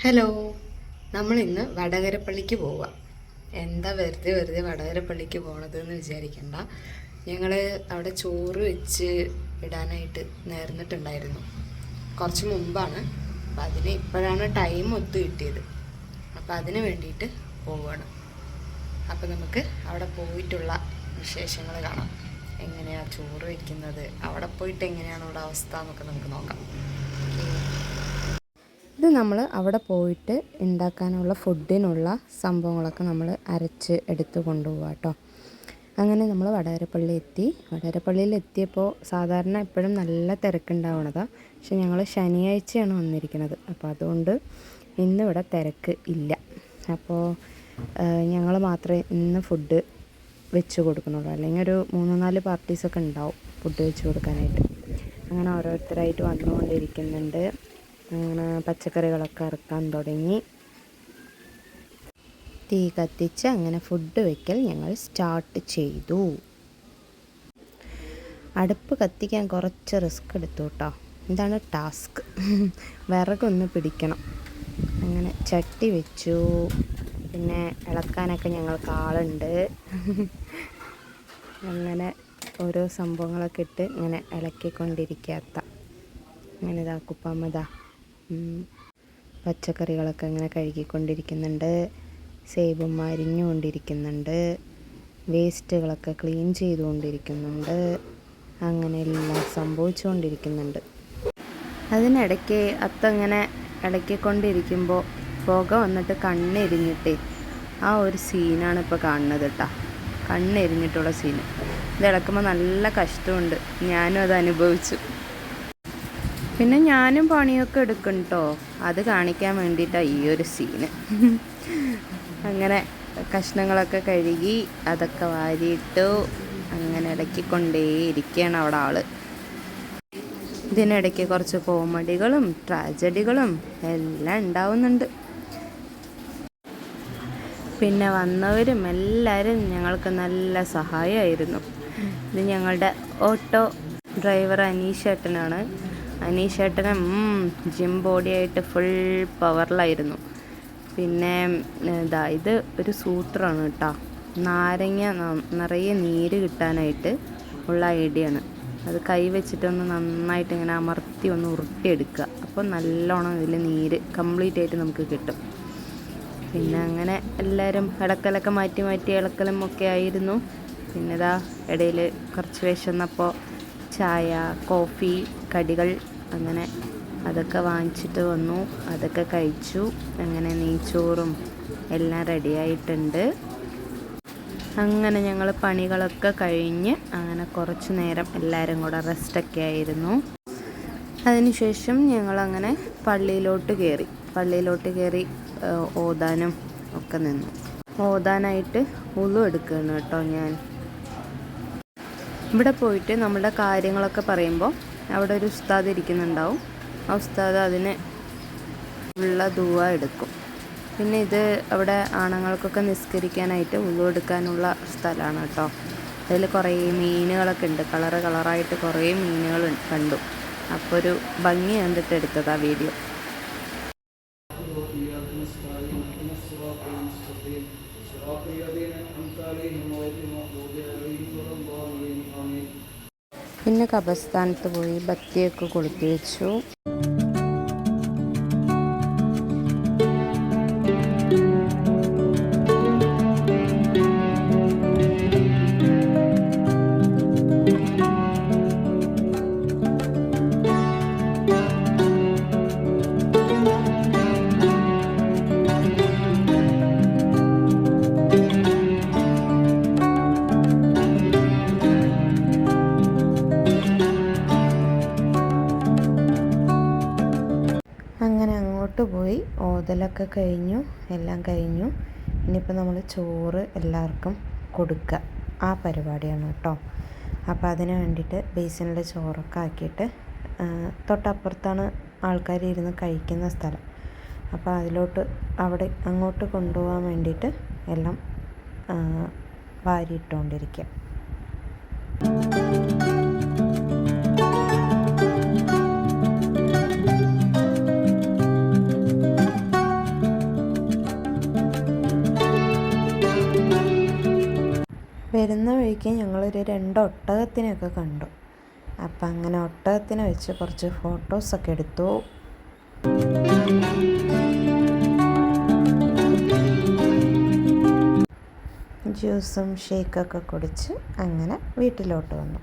Hello നമ്മൾ ഇന്ന് വടകരപ്പള്ളിക്ക് പോവുക എന്താ വെറുതെ വെറുതെ വടകരപ്പള്ളിക്ക് പോണത് എന്ന് വിചാരിക്കണ്ട. ഞങ്ങൾ അവിടെ ചോറ് വെച്ച് ഇടാനായിട്ട് നേർന്നിട്ടുണ്ടായിരുന്നു. കുറച്ച് മുമ്പാണ്. അപ്പം അതിന് ഇപ്പോഴാണ് ടൈം ഒത്തു കിട്ടിയത്. അപ്പം അതിന് വേണ്ടിയിട്ട് പോവുകയാണ് അപ്പം നമുക്ക് അവിടെ പോയിട്ടുള്ള വിശേഷങ്ങൾ കാണാം. എങ്ങനെയാണ് ചോറ് വയ്ക്കുന്നത് അവിടെ പോയിട്ട് എങ്ങനെയാണ് അവിടെ അവസ്ഥ എന്നൊക്കെ നമുക്ക് നോക്കാം. ഇത് നമ്മൾ അവിടെ പോയിട്ട് ഉണ്ടാക്കാനുള്ള ഫുഡിനുള്ള സംഭവങ്ങളൊക്കെ നമ്മൾ അരച്ച് എടുത്ത് കൊണ്ടുപോകാം കേട്ടോ അങ്ങനെ നമ്മൾ വടകരപ്പള്ളി എത്തി. വടകരപ്പള്ളിയിൽ എത്തിയപ്പോൾ സാധാരണ എപ്പോഴും നല്ല തിരക്കുണ്ടാവണതാണ് പക്ഷെ ഞങ്ങൾ ശനിയാഴ്ചയാണ് വന്നിരിക്കുന്നത് അപ്പോൾ അതുകൊണ്ട് ഇന്നിവിടെ തിരക്ക് ഇല്ല. അപ്പോൾ ഞങ്ങൾ മാത്രമേ ഇന്ന് ഫുഡ് വെച്ച് കൊടുക്കുന്നുള്ളൂ. അല്ലെങ്കിൽ ഒരു മൂന്ന് നാല് പാർട്ടീസൊക്കെ ഉണ്ടാവും ഫുഡ് വെച്ച് കൊടുക്കാനായിട്ട്. അങ്ങനെ ഓരോരുത്തരായിട്ട് വന്നുകൊണ്ടിരിക്കുന്നുണ്ട്. അങ്ങനെ പച്ചക്കറികളൊക്കെ ഇറക്കാൻ തുടങ്ങി. തീ കത്തിച്ച് അങ്ങനെ ഫുഡ് വെക്കൽ ഞങ്ങൾ സ്റ്റാർട്ട് ചെയ്തു. അടുപ്പ് കത്തിക്കാൻ കുറച്ച് റിസ്ക് എടുത്തു കേട്ടോ ഇതാണ് ടാസ്ക് വിറകൊന്ന് പിടിക്കണം. അങ്ങനെ ചട്ടി വെച്ചു. പിന്നെ ഇളക്കാനൊക്കെ ഞങ്ങൾക്ക് ആളുണ്ട്. അങ്ങനെ ഓരോ സംഭവങ്ങളൊക്കെ ഇട്ട് ഇങ്ങനെ ഇളക്കിക്കൊണ്ടിരിക്കാത്ത. അങ്ങനെ ഇതാ പച്ചക്കറികളൊക്കെ ഇങ്ങനെ കഴുകിക്കൊണ്ടിരിക്കുന്നുണ്ട്. സേബും അരിഞ്ഞുകൊണ്ടിരിക്കുന്നുണ്ട്. വേസ്റ്റുകളൊക്കെ ക്ലീൻ ചെയ്തുകൊണ്ടിരിക്കുന്നുണ്ട്. അങ്ങനെ എല്ലാം സംഭവിച്ചുകൊണ്ടിരിക്കുന്നുണ്ട്. അതിനിടയ്ക്ക് അത്തങ്ങനെ ഇടയ്ക്കൊണ്ടിരിക്കുമ്പോൾ പുക വന്നിട്ട് കണ്ണെരിഞ്ഞിട്ടേ ആ ഒരു സീനാണ് ഇപ്പോൾ കാണുന്നത് കേട്ടോ. കണ്ണെരിഞ്ഞിട്ടുള്ള സീന്. ഇത് ഇളക്കുമ്പോൾ നല്ല കഷ്ടമുണ്ട്. ഞാനും അത് അനുഭവിച്ചു. പിന്നെ ഞാനും പണിയൊക്കെ എടുക്കും കേട്ടോ അത് കാണിക്കാൻ വേണ്ടിയിട്ടാണ് ഈ ഒരു സീന് അങ്ങനെ കഷ്ണങ്ങളൊക്കെ കഴുകി അതൊക്കെ വാരിയിട്ടു അങ്ങനെ ഇടയ്ക്കൊണ്ടേ ഇരിക്കുകയാണ് അവിടെ ആൾ. ഇതിനിടയ്ക്ക് കുറച്ച് കോമഡികളും ട്രാജഡികളും എല്ലാം ഉണ്ടാവുന്നുണ്ട്. പിന്നെ വന്നവരും എല്ലാവരും ഞങ്ങൾക്ക് നല്ല സഹായമായിരുന്നു. ഇത് ഞങ്ങളുടെ ഓട്ടോ ഡ്രൈവർ അനീഷേട്ടനാണ്. അനീഷേട്ടനും ജിം ബോഡിയായിട്ട് ഫുൾ പവറിലായിരുന്നു പിന്നെ ഇതാ ഇത് ഒരു സൂട്ടറാണ് കേട്ടോ നാരങ്ങ നിറയെ നീര് കിട്ടാനായിട്ട് ഉള്ള ഐഡിയ ആണ്. അത് കൈ വെച്ചിട്ടൊന്ന് നന്നായിട്ട് ഇങ്ങനെ അമർത്തി ഒന്ന് ഉരുട്ടിയെടുക്കുക. അപ്പോൾ നല്ലോണം ഇതിൽ നീര് കംപ്ലീറ്റ് ആയിട്ട് നമുക്ക് കിട്ടും. പിന്നെ അങ്ങനെ എല്ലാവരും ഇടക്കലൊക്കെ മാറ്റി മാറ്റി ഇളക്കലും ഒക്കെ ആയിരുന്നു. പിന്നെ ഇതാ ഇടയിൽ കുറച്ച് വിശന്നപ്പോൾ ചായ കോഫി കടികൾ അങ്ങനെ അതൊക്കെ വാങ്ങിച്ചിട്ട് വന്നു. അതൊക്കെ കഴിച്ചു. അങ്ങനെ നെയ്ച്ചോറും എല്ലാം റെഡിയായിട്ടുണ്ട് അങ്ങനെ ഞങ്ങൾ പണികളൊക്കെ കഴിഞ്ഞ് അങ്ങനെ കുറച്ച് നേരം എല്ലാവരും കൂടെ റെസ്റ്റൊക്കെ ആയിരുന്നു. അതിനുശേഷം ഞങ്ങളങ്ങനെ പള്ളിയിലോട്ട് കയറി പള്ളിയിലോട്ട് കയറി ഓതാനും ഒക്കെ നിന്നു. ഓതാനായിട്ട് ഉളു എടുക്കുകയാണ് കേട്ടോ ഞാൻ. ഇവിടെ പോയിട്ട് നമ്മുടെ കാര്യങ്ങളൊക്കെ പറയുമ്പോൾ അവിടെ ഒരു ഉസ്താദ് ഇരിക്കുന്നുണ്ടാവും. ആ ഉസ്താദ് അതിന് ഉള്ള ദൂവ എടുക്കും. പിന്നെ ഇത് അവിടെ ആണുങ്ങൾക്കൊക്കെ നിസ്കരിക്കാനായിട്ട് ഉള്ളു എടുക്കാനുള്ള സ്ഥലമാണ് കേട്ടോ. അതിൽ കുറേ മീനുകളൊക്കെ ഉണ്ട്. കളറ് കളറായിട്ട് കുറേ മീനുകൾ കണ്ടു. അപ്പോൾ ഒരു ഭംഗി കണ്ടിട്ട് എടുത്തത് ആ വീഡിയോ പിന്നെ കബസ്ഥാനത്ത് പോയി ബത്തിയൊക്കെ കൊളുത്തി വെച്ചു. അങ്ങോട്ട് പോയി. ഓതലൊക്കെ കഴിഞ്ഞു. എല്ലാം കഴിഞ്ഞു. ഇനിയിപ്പോൾ നമ്മൾ ചോറ് എല്ലാവർക്കും കൊടുക്കുക ആ പരിപാടിയാണ് കേട്ടോ. അപ്പോൾ അതിന് വേണ്ടിയിട്ട് ബേസിനിൽ ചോറൊക്കെ ആക്കിയിട്ട് തൊട്ടപ്പുറത്താണ് ആൾക്കാർ ഇരുന്ന് കഴിക്കുന്ന സ്ഥലം. അപ്പോൾ അതിലോട്ട് അവിടെ അങ്ങോട്ട് കൊണ്ടുപോകാൻ വേണ്ടിയിട്ട് എല്ലാം വാരിയിട്ടുകൊണ്ടിരിക്കുക വരുന്ന വഴിക്ക് ഞങ്ങളൊരു രണ്ട് ഒട്ടകത്തിനെയൊക്കെ കണ്ടു. അപ്പം അങ്ങനെ ഒട്ടകത്തിനെ വെച്ച് കുറച്ച് ഫോട്ടോസൊക്കെ എടുത്തു. ജ്യൂസും ഷേക്കൊക്കെ കുടിച്ച് അങ്ങനെ വീട്ടിലോട്ട് വന്നു.